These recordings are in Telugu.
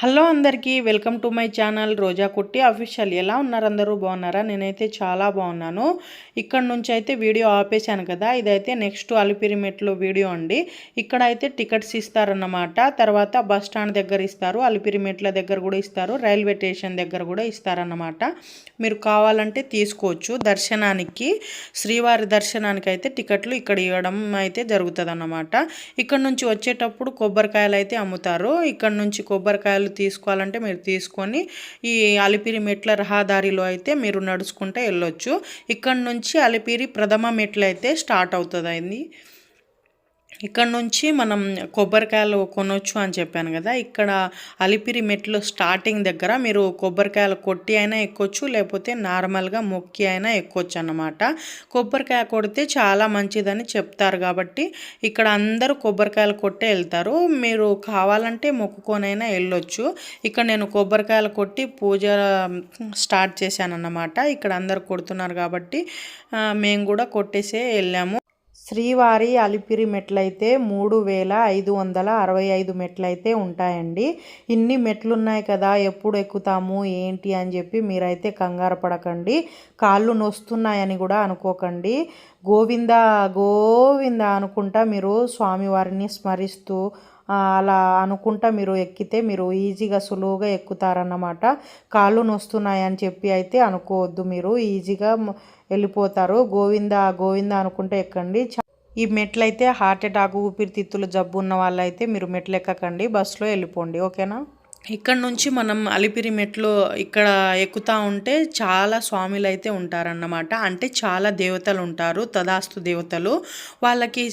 హలో అందరికీ welcome to my channel Roja Kutti official. ఎలా ఉన్నారు అందరూ? బాగున్నారా? నేనైతే చాలా బాగున్నాను. ఇక్కడ నుంచి అయితే వీడియో ఆపేశాను కదా ఇదైతే నెక్స్ట్ అలిపిరిమెట్లో వీడియో అండి. ఇక్కడ అయితే టికెట్స్ ఇస్తారన్నమాట. తర్వాత బస్ స్టాండ్ దగ్గర ఇస్తారు అలిపిరిమెట్ల దగ్గర కూడా ఇస్తారు రైల్వే స్టేషన్ దగ్గర కూడా ఇస్తారన్నమాట. మీరు కావాలంటే తీసుకోవచ్చు. దర్శనానికి శ్రీవారి దర్శనానికి అయితే టికెట్లు ఇక్కడ ఇవ్వడం అయితే జరుగుతుంది అన్నమాట ఇక్కడ నుంచి వచ్చేటప్పుడు కొబ్బరికాయలు అయితే అమ్ముతారు. ఇక్కడ నుంచి కొబ్బరికాయలు తీసుకోవాలంటే మీరు తీసుకొని ఈ అలిపిరి మెట్ల రహదారిలో అయితే మీరు నడుచుకుంటే వెళ్ళొచ్చు. ఇక్కడ నుంచి అలిపిరి ప్రథమ మెట్లు అయితే స్టార్ట్ అవుతుంది ఇక్కడ నుంచి మనం కొబ్బరికాయలు కొనొచ్చు అని చెప్పాను కదా. ఇక్కడ అలిపిరి మెట్లు స్టార్టింగ్ దగ్గర మీరు కొబ్బరికాయలు కొట్టి అయినా ఎక్కొచ్చు లేకపోతే నార్మల్గా మొక్కి అయినా ఎక్కొచ్చు అన్నమాట. కొబ్బరికాయ కొడితే చాలా మంచిదని చెప్తారు కాబట్టి ఇక్కడ అందరూ కొబ్బరికాయలు కొట్టే వెళ్తారు. మీరు కావాలంటే మొక్కుకొనైనా వెళ్ళొచ్చు. ఇక్కడ నేను కొబ్బరికాయలు కొట్టి పూజ స్టార్ట్ చేశాను అన్నమాట ఇక్కడ అందరు కొడుతున్నారు కాబట్టి మేము కూడా కొట్టేసే వెళ్ళాము. శ్రీవారి అలిపిరి మెట్లయితే మూడు వేల ఐదు వందల అరవై ఐదు మెట్లయితే ఉంటాయండి. ఇన్ని మెట్లు ఉన్నాయి కదా ఎప్పుడు ఎక్కుతాము ఏంటి అని చెప్పి మీరైతే కంగారు పడకండి. కాళ్ళు నొస్తున్నాయని కూడా అనుకోకండి. గోవింద గోవింద అనుకుంటా మీరు స్వామివారిని స్మరిస్తూ అలా అనుకుంటా మీరు ఎక్కితే మీరు ఈజీగా సులువుగా ఎక్కుతారన్నమాట. కాళ్ళు నొస్తున్నాయని చెప్పి అయితే అనుకోవద్దు మీరు. ఈజీగా వెళ్ళిపోతారు. గోవింద గోవింద అనుకుంటే ఎక్కండి. ఈ మెట్లయితే హార్ట్ అటాక్ ఊపిరితిత్తులు జబ్బు ఉన్న వాళ్ళైతే మీరు మెట్లు ఎక్కకండి బస్సులో వెళ్ళిపోండి. ఓకేనా? ఇక్కడ నుంచి మనం అలిపిరి మెట్లు ఇక్కడ ఎక్కుతా ఉంటే చాలా స్వామిలు అయితే ఉంటారన్నమాట. అంటే చాలా దేవతలు ఉంటారు తదాస్తు దేవతలు. వాళ్ళకి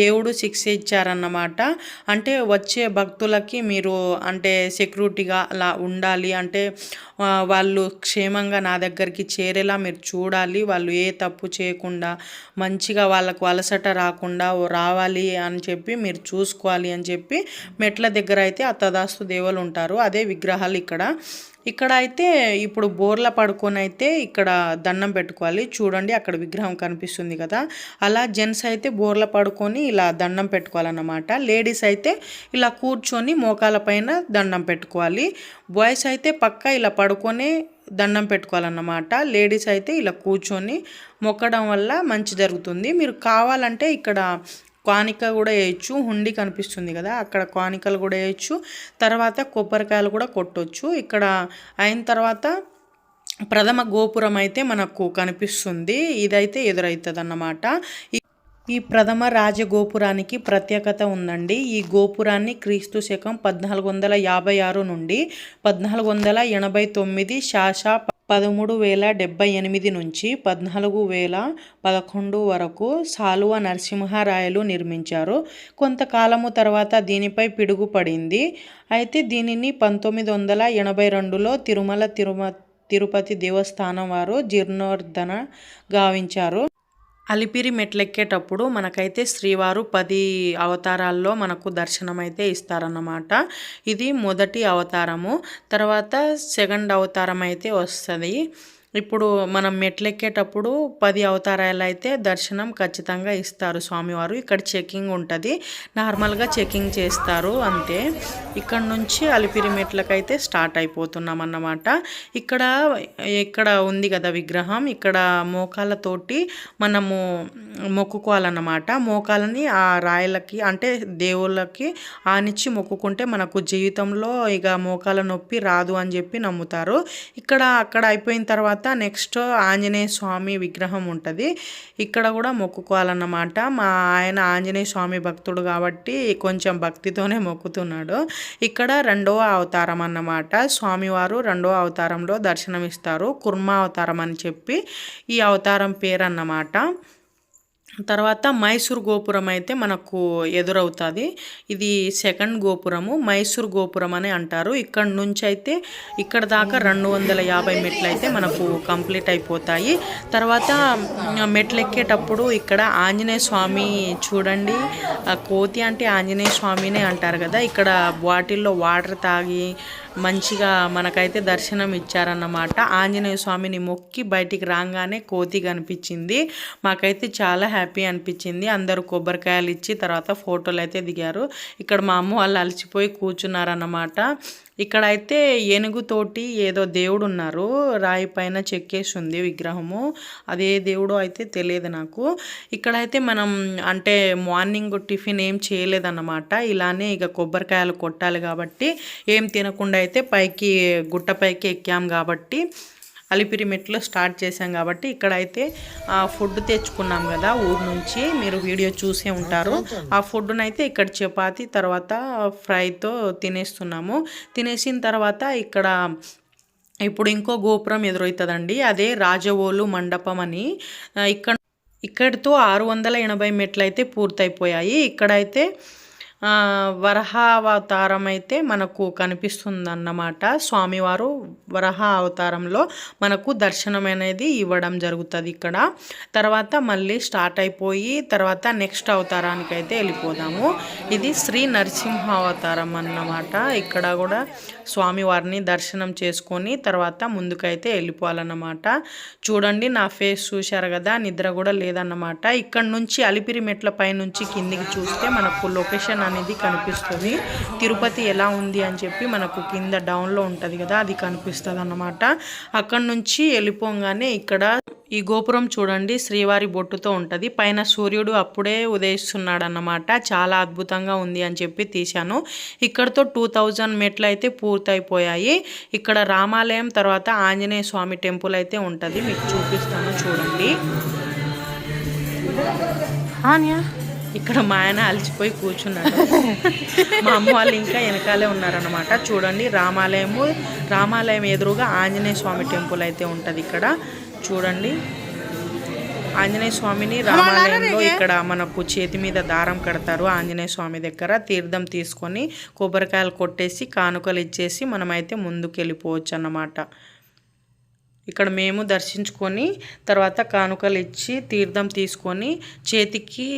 దేవుడు శిక్ష ఇచ్చారన్నమాట. అంటే వచ్చే భక్తులకి మీరు అంటే సెక్యూరిటీగా అలా ఉండాలి. అంటే వాళ్ళు క్షేమంగా నా దగ్గరికి చేరేలా మీరు చూడాలి. వాళ్ళు ఏ తప్పు చేయకుండా మంచిగా వాళ్ళకు అలసట రాకుండా రావాలి అని చెప్పి మీరు చూసుకోవాలి అని చెప్పి మెట్ల దగ్గర అయితే ఆ తదాస్తు దేవులు ఉంటారు. అదే విగ్రహాలు ఇక్కడ. ఇక్కడ అయితే ఇప్పుడు బోర్ల పడుకొని అయితే ఇక్కడ దండం పెట్టుకోవాలి. చూడండి అక్కడ విగ్రహం కనిపిస్తుంది కదా. అలా జెంట్స్ అయితే బోర్ల పడుకొని ఇలా దండం పెట్టుకోవాలన్నమాట. లేడీస్ అయితే ఇలా కూర్చొని మోకాల పైన దండం పెట్టుకోవాలి. బాయ్స్ అయితే పక్క ఇలా పడుకొని దండం పెట్టుకోవాలన్నమాట. లేడీస్ అయితే ఇలా కూర్చొని మొక్కడం వల్ల మంచి జరుగుతుంది. మీరు కావాలంటే ఇక్కడ కానిక కూడా వేయచ్చు హుండి కనిపిస్తుంది కదా అక్కడ కానికలు కూడా వేయచ్చు తర్వాత కొబ్బరికాయలు కూడా కొట్టవచ్చు ఇక్కడ అయిన తర్వాత ప్రథమ గోపురం అయితే మనకు కనిపిస్తుంది ఇదైతే ఎదురవుతుంది అన్నమాట ఈ ప్రథమ రాజగోపురానికి ప్రత్యేకత ఉందండి. ఈ గోపురాన్ని క్రీస్తు శకం పద్నాలుగు వందల యాభై ఆరు నుండి పద్నాలుగు వందల ఎనభై తొమ్మిది శాష పదమూడు వేల డెబ్బై ఎనిమిది నుంచి పద్నాలుగు వేల పదకొండు వరకు సాలువ నరసింహారాయలు నిర్మించారు. కొంతకాలము తర్వాత దీనిపై పిడుగుపడింది. అయితే దీనిని పంతొమ్మిది వందల ఎనభై రెండులో తిరుమల తిరుమ తిరుపతి దేవస్థానం వారు జీర్ణోద్ధరణ గావించారు. అలిపిరి మెట్లెక్కేటప్పుడు మనకైతే శ్రీవారు పది అవతారాల్లో మనకు దర్శనం అయితే ఇస్తారన్నమాట. ఇది మొదటి అవతారము. తర్వాత సెకండ్ అవతారం అయితే వస్తుంది. ఇప్పుడు మనం మెట్లెక్కేటప్పుడు పది అవతారాలు అయితే దర్శనం ఖచ్చితంగా ఇస్తారు స్వామివారు. ఇక్కడ చెకింగ్ ఉంటుంది. నార్మల్గా చెకింగ్ చేస్తారు అంతే. ఇక్కడ నుంచి అలిపిరి మెట్లకైతే స్టార్ట్ అయిపోతున్నాం అన్నమాట ఇక్కడ ఇక్కడ ఉంది కదా విగ్రహం. ఇక్కడ మోకాళ్ళతోటి మనము మొక్కుకోవాలన్నమాట. మోకాలని ఆ రాయలకి అంటే దేవుళ్ళకి ఆనిచ్చి మొక్కుకుంటే మనకు జీవితంలో ఇక మోకాల నొప్పి రాదు అని చెప్పి నమ్ముతారు. ఇక్కడ అక్కడ అయిపోయిన తర్వాత నెక్స్ట్ ఆంజనేయ స్వామి విగ్రహం ఉంటుంది. ఇక్కడ కూడా మొక్కుకోవాలన్నమాట. మా ఆయన ఆంజనేయ స్వామి భక్తుడు కాబట్టి కొంచెం భక్తితోనే మొక్కుతున్నాడు. ఇక్కడ రెండవ అవతారం అన్నమాట. స్వామివారు రెండవ అవతారంలో దర్శనమిస్తారు. కుర్మా అవతారం అని చెప్పి ఈ అవతారం పేరు అన్నమాట తర్వాత మైసూర్ గోపురం అయితే మనకు ఎదురవుతుంది. ఇది సెకండ్ గోపురము. మైసూర్ గోపురం అని అంటారు. ఇక్కడ నుంచి అయితే ఇక్కడ దాకా రెండు వందల యాభై మెట్లు అయితే మనకు కంప్లీట్ అయిపోతాయి. తర్వాత మెట్లు ఎక్కేటప్పుడు ఇక్కడ ఆంజనేయ స్వామి చూడండి. కోతి అంటే ఆంజనేయ స్వామినే అంటారు కదా. ఇక్కడ బాటిల్లో వాటర్ తాగి మంచిగా మనకైతే దర్శనం ఇచ్చారన్నమాట. ఆంజనేయ స్వామిని మొక్కి బయటికి రాగానే కోతి కనిపించింది. మాకైతే చాలా హ్యాపీ అనిపించింది. అందరూ కొబ్బరికాయలు ఇచ్చి తర్వాత ఫోటోలు అయితే దిగారు. ఇక్కడ మా అమ్మ వాళ్ళు అలసిపోయి కూర్చున్నారన్నమాట. ఇక్కడైతే ఏనుగుతోటి ఏదో దేవుడు ఉన్నారు రాయి పైన చెక్కేసి ఉంది విగ్రహము. అదే దేవుడో అయితే తెలియదు నాకు. ఇక్కడైతే మనం అంటే మార్నింగ్ టిఫిన్ ఏం చేయలేదన్నమాట. ఇలానే ఇక కొబ్బరికాయలు కొట్టాలి కాబట్టి ఏం తినకుండా అయితే పైకి గుట్ట పైకి ఎక్కాం కాబట్టి అలిపిరిమెట్లో స్టార్ట్ చేశాం కాబట్టి ఇక్కడైతే ఫుడ్ తెచ్చుకున్నాం కదా ఊరు నుంచి. మీరు వీడియో చూసే ఉంటారు. ఆ ఫుడ్నైతే ఇక్కడ చపాతి తర్వాత ఫ్రైతో తినేస్తున్నాము. తినేసిన తర్వాత ఇక్కడ ఇప్పుడు ఇంకో గోపురం ఎదురవుతుందండి. అదే రాజవోలు మండపం అని. ఇక్కడ ఇక్కడితో ఆరు వందల ఎనభై మెట్లు అయితే పూర్తయిపోయాయి. ఇక్కడైతే వరహావతారం అయితే మనకు కనిపిస్తుందన్నమాట. స్వామివారు వరహ అవతారంలో మనకు దర్శనం అనేది ఇవ్వడం జరుగుతుంది ఇక్కడ. తర్వాత మళ్ళీ స్టార్ట్ అయిపోయి తర్వాత నెక్స్ట్ అవతారానికి అయితే వెళ్ళిపోదాము. ఇది శ్రీ నరసింహ అవతారం అన్నమాట. ఇక్కడ కూడా స్వామివారిని దర్శనం చేసుకొని తర్వాత ముందుకైతే వెళ్ళిపోవాలన్నమాట. చూడండి నా ఫేస్ చూశారు కదా నిద్ర కూడా లేదన్నమాట. ఇక్కడ నుంచి అలిపిరి మెట్ల పై నుంచి కిందికి చూస్తే మనకు లొకేషన్ అనేది కనిపిస్తుంది. తిరుపతి ఎలా ఉంది అని చెప్పి మనకు కింద డౌన్లో ఉంటుంది కదా అది కనిపిస్తుంది అన్నమాట అక్కడ నుంచి వెళ్ళిపోగానే ఇక్కడ ఈ గోపురం చూడండి శ్రీవారి బొట్టుతో ఉంటుంది. పైన సూర్యుడు అప్పుడే ఉదయిస్తున్నాడు అన్నమాట చాలా అద్భుతంగా ఉంది అని చెప్పి తీశాను. ఇక్కడతో టూ థౌజండ్ మెట్లు అయితే పూర్తయిపోయాయి. ఇక్కడ రామాలయం తర్వాత ఆంజనేయ స్వామి టెంపుల్ అయితే ఉంటుంది. మీకు చూపిస్తాను చూడండి. ఆన్యా? ఇక్కడ మా ఆయన అలసిపోయి కూర్చున్నాడు. మా అమ్మ వాళ్ళు ఇంకా వెనకాలే ఉన్నారనమాట చూడండి రామాలయము రామాలయం ఎదురుగా ఆంజనేయ స్వామి టెంపుల్ అయితే ఉంటుంది ఇక్కడ. చూడండి ఆంజనేయ స్వామిని రామాలయంలో ఇక్కడ మనకు చేతి మీద దారం కడతారు ఆంజనేయ స్వామి దగ్గర. తీర్థం తీసుకొని కొబ్బరికాయలు కొట్టేసి కానుకలు ఇచ్చేసి మనమైతే ముందుకు వెళ్ళిపోవచ్చు అన్నమాట ఇక్కడ మేము దర్శించుకొని తర్వాత కానుకలు ఇచ్చి తీర్థం తీసుకొని చేతికి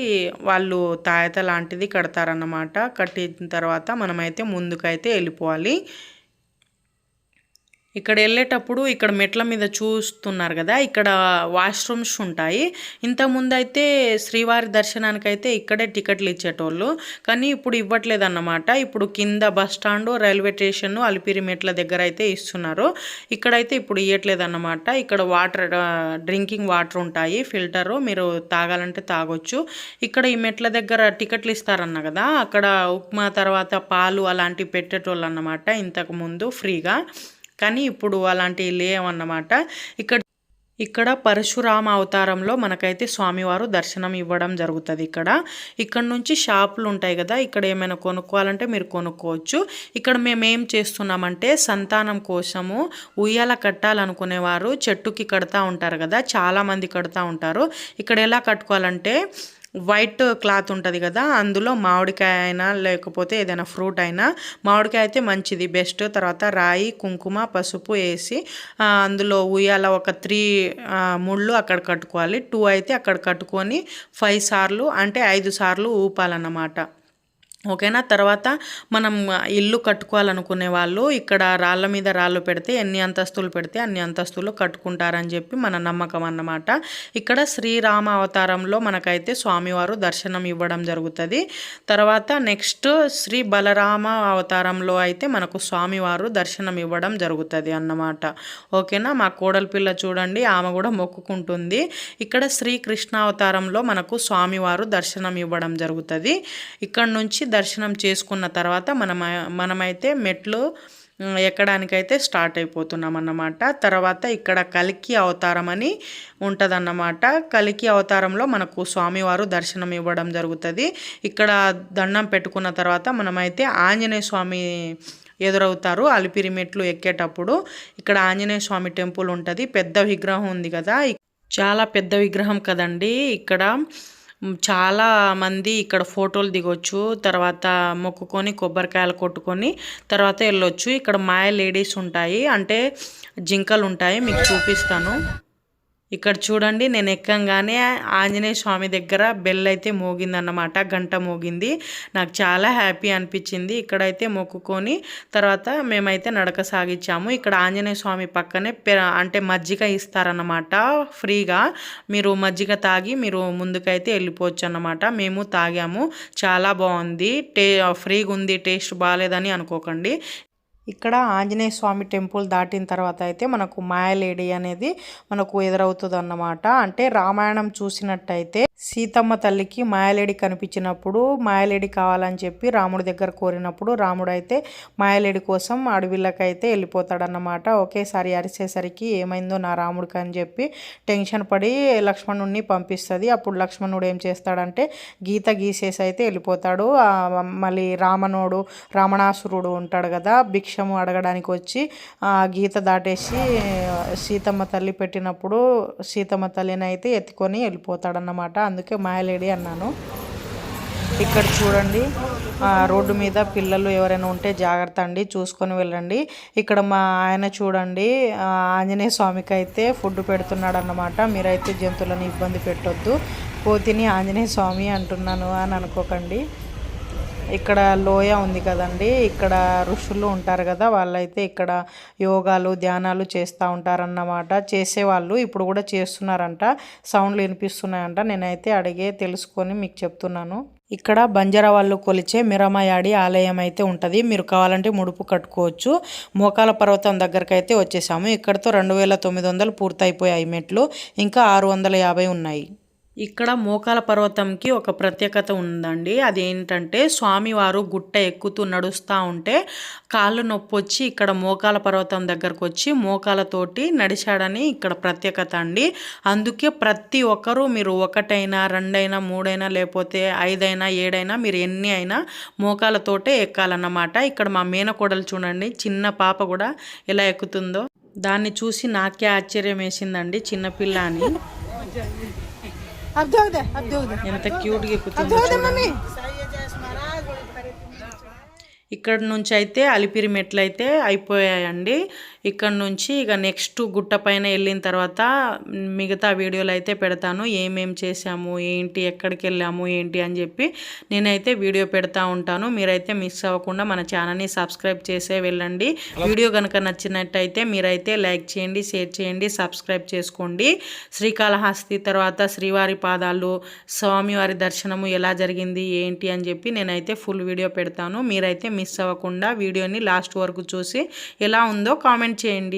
వాళ్ళు తాయత లాంటిది కడతారన్నమాట. కట్టిన తర్వాత మనమైతే ముందుకైతే వెళ్ళిపోవాలి. ఇక్కడ వెళ్ళేటప్పుడు ఇక్కడ మెట్ల మీద చూస్తున్నారు కదా ఇక్కడ వాష్రూమ్స్ ఉంటాయి. ఇంతకుముందు అయితే శ్రీవారి దర్శనానికి అయితే ఇక్కడే టికెట్లు ఇచ్చేటోళ్ళు కానీ ఇప్పుడు ఇవ్వట్లేదు అన్నమాట ఇప్పుడు కింద bus stand railway station Alipiri మెట్ల దగ్గర అయితే ఇస్తున్నారు. ఇక్కడైతే ఇప్పుడు ఇవ్వట్లేదు అన్నమాట ఇక్కడ వాటర్ డ్రింకింగ్ వాటర్ ఉంటాయి ఫిల్టరు మీరు తాగాలంటే తాగొచ్చు. ఇక్కడ ఈ మెట్ల దగ్గర టికెట్లు ఇస్తారన్న కదా అక్కడ ఉప్మా తర్వాత పాలు అలాంటివి పెట్టేటోళ్ళు అన్నమాట ఇంతకుముందు ఫ్రీగా. కానీ ఇప్పుడు అలాంటివి లేవన్నమాట ఇక్కడ ఇక్కడ పరశురామ అవతారంలో మనకైతే స్వామివారు దర్శనం ఇవ్వడం జరుగుతుంది ఇక్కడ. ఇక్కడ నుంచి షాపులు ఉంటాయి కదా ఇక్కడ ఏమైనా కొనుక్కోవాలంటే మీరు కొనుక్కోవచ్చు. ఇక్కడ మేము ఏం చేస్తున్నామంటే సంతానం కోసము ఉయ్యాల కట్టాలనుకునేవారు చెట్టుకి కడతా ఉంటారు కదా చాలామంది కడతా ఉంటారు. ఇక్కడ ఎలా కట్టుకోవాలంటే వైట్ క్లాత్ ఉంటుంది కదా అందులో మామిడికాయ అయినా లేకపోతే ఏదైనా ఫ్రూట్ అయినా మామిడికాయ అయితే మంచిది. బెస్ట్. తర్వాత రాయి కుంకుమ పసుపు వేసి అందులో ఉయ్యాల ఒక త్రీ ముళ్ళు అక్కడ కట్టుకోవాలి. టూ అయితే అక్కడ కట్టుకొని ఫైవ్ సార్లు అంటే ఐదు సార్లు ఊపాలన్నమాట. ఓకేనా? తర్వాత మనం ఇల్లు కట్టుకోవాలనుకునే వాళ్ళు ఇక్కడ రాళ్ళ మీద రాళ్ళు పెడితే ఎన్ని అంతస్తులు పెడితే అన్ని అంతస్తులు కట్టుకుంటారని చెప్పి మన నమ్మకం అన్నమాట. ఇక్కడ శ్రీరామ అవతారంలో మనకైతే స్వామివారు దర్శనం ఇవ్వడం జరుగుతుంది. తర్వాత నెక్స్ట్ శ్రీ బలరామ అవతారంలో అయితే మనకు స్వామివారు దర్శనం ఇవ్వడం జరుగుతుంది అన్నమాట. ఓకేనా? మా కోడలి పిల్ల చూడండి ఆమె కూడా మొక్కుకుంటుంది. ఇక్కడ శ్రీకృష్ణ అవతారంలో మనకు స్వామివారు దర్శనం ఇవ్వడం జరుగుతుంది. ఇక్కడ నుంచి దర్శనం చేసుకున్న తర్వాత మనం మనమైతే మెట్లు ఎక్కడానికైతే స్టార్ట్ అయిపోతున్నాం అన్నమాట తర్వాత ఇక్కడ కలికి అవతారం అని ఉంటుందన్నమాట. కలికి అవతారంలో మనకు స్వామివారు దర్శనం ఇవ్వడం జరుగుతుంది. ఇక్కడ దండం పెట్టుకున్న తర్వాత మనమైతే ఆంజనేయ స్వామి ఎదురవుతారు. అలిపిరి మెట్లు ఎక్కేటప్పుడు ఇక్కడ ఆంజనేయ స్వామి టెంపుల్ ఉంటుంది. పెద్ద విగ్రహం ఉంది కదా. చాలా పెద్ద విగ్రహం కదండి. ఇక్కడ చాలా మంది ఇక్కడ ఫోటోలు దిగొచ్చు తర్వాత మొక్కుకొని కొబ్బరికాయలు కొట్టుకొని తర్వాత వెళ్ళొచ్చు. ఇక్కడ మాయ లేడీస్ ఉంటాయి అంటే జింకలు ఉంటాయి మీకు చూపిస్తాను. ఇక్కడ చూడండి నేను ఎక్కంగానే ఆంజనేయ స్వామి దగ్గర బెల్ అయితే మోగిందన్నమాట గంట మోగింది. నాకు చాలా హ్యాపీ అనిపించింది. ఇక్కడైతే మొక్కుకొని తర్వాత మేమైతే నడక సాగించాము. ఇక్కడ ఆంజనేయ స్వామి పక్కనే అంటే మజ్జిగ ఇస్తారన్నమాట ఫ్రీగా. మీరు మజ్జిగ తాగి మీరు ముందుకైతే వెళ్ళిపోవచ్చు అన్నమాట మేము తాగాము. చాలా బాగుంది. టే ఫ్రీగా ఉంది టేస్ట్ బాగాలేదని అనుకోకండి. ఇక్కడ ఆంజనేయ స్వామి టెంపుల్ దాటిన తర్వాత అయితే మనకు మాయలేడి అనేది మనకు ఎదురవుతుంది అన్నమాట అంటే రామాయణం చూసినట్టయితే సీతమ్మ తల్లికి మాయలేడి కనిపించినప్పుడు మాయలేడి కావాలని చెప్పి రాముడి దగ్గర కోరినప్పుడు రాముడు అయితే మాయలేడి కోసం అడవిలకైతే వెళ్ళిపోతాడన్నమాట. ఒకేసారి అరిసేసరికి ఏమైందో నా రాముడికి అని చెప్పి టెన్షన్ పడి లక్ష్మణుడిని పంపిస్తుంది. అప్పుడు లక్ష్మణుడు ఏం చేస్తాడంటే గీత గీసేసి అయితే వెళ్ళిపోతాడు మళ్ళీ రామణుడు రావణాసురుడు ఉంటాడు కదా భిక్షము అడగడానికి వచ్చి గీత దాటేసి సీతమ్మ తల్లి పెట్టినప్పుడు సీతమ్మ తల్లిని అయితే ఎత్తుకొని వెళ్ళిపోతాడన్నమాట. అందుకే మాయలేడి అన్నాను. ఇక్కడ చూడండి రోడ్డు మీద పిల్లలు ఎవరైనా ఉంటే జాగ్రత్త అండి చూసుకొని వెళ్ళండి. ఇక్కడ మా ఆయన చూడండి ఆంజనేయ స్వామికి అయితే ఫుడ్ పెడుతున్నాడు అన్నమాట మీరైతే జంతువులను ఇబ్బంది పెట్టొద్దు. కోతిని ఆంజనేయ స్వామి అంటున్నాను అని అనుకోకండి. ఇక్కడ లోయ ఉంది కదండి. ఇక్కడ ఋషులు ఉంటారు కదా వాళ్ళైతే ఇక్కడ యోగాలు ధ్యానాలు చేస్తూ ఉంటారన్నమాట. చేసేవాళ్ళు ఇప్పుడు కూడా చేస్తున్నారంట. సౌండ్లు వినిపిస్తున్నాయంట. నేనైతే అడిగే తెలుసుకొని మీకు చెప్తున్నాను. ఇక్కడ బంజారా వాళ్ళు కొలిచే మిరమయాడి ఆలయం అయితే ఉంటుంది. మీరు కావాలంటే ముడుపు కట్టుకోవచ్చు. మోకాల పర్వతం దగ్గరకు అయితే వచ్చేసాము. ఇక్కడతో రెండు వేల తొమ్మిది వందలు పూర్తయిపోయాయి మెట్లు. ఇంకా ఆరు వందల యాభై ఉన్నాయి. ఇక్కడ మోకాల పర్వతంకి ఒక ప్రత్యేకత ఉందండి. అది ఏంటంటే స్వామివారు గుట్ట ఎక్కుతూ నడుస్తూ ఉంటే కాళ్ళు నొప్పి వచ్చి ఇక్కడ మోకాల పర్వతం దగ్గరకు వచ్చి మోకాలతోటి నడిచాడని ఇక్కడ ప్రత్యేకత అండి. అందుకే ప్రతి ఒక్కరూ మీరు ఒకటైనా రెండైనా మూడైనా లేకపోతే ఐదైనా ఏడైనా మీరు ఎన్ని అయినా మోకాలతోటే ఎక్కాలన్నమాట. ఇక్కడ మా మేనకోడలు చూడండి చిన్న పాప కూడా ఎలా ఎక్కుతుందో. దాన్ని చూసి నాకే ఆశ్చర్యం వేసిందండి చిన్నపిల్ల అని ఎంత క్యూట్గా ఎక్కుతుందో ఇక్కడ నుంచి అయితే అలిపిరి మెట్లు అయితే అయిపోయాయండి. ఇక్కడ నుంచి ఇక నెక్స్ట్ గుట్ట పైన వెళ్ళిన తర్వాత మిగతా వీడియోలు అయితే పెడతాను. ఏమేం చేసాము ఏంటి ఎక్కడికి వెళ్ళాము ఏంటి అని చెప్పి నేనైతే వీడియో పెడతా ఉంటాను. మీరైతే మిస్ అవ్వకుండా మన ఛానల్ని సబ్స్క్రైబ్ చేసే వెళ్ళండి. వీడియో కనుక నచ్చినట్టయితే మీరైతే లైక్ చేయండి షేర్ చేయండి సబ్స్క్రైబ్ చేసుకోండి. శ్రీకాళహస్తి తర్వాత శ్రీవారి పాదాలు స్వామివారి దర్శనము ఎలా జరిగింది ఏంటి అని చెప్పి నేనైతే ఫుల్ వీడియో పెడతాను. మీరైతే మిస్ అవ్వకుండా వీడియోని లాస్ట్ వరకు చూసి ఎలా ఉందో కామెంట్ కామెంట్ చేయండి.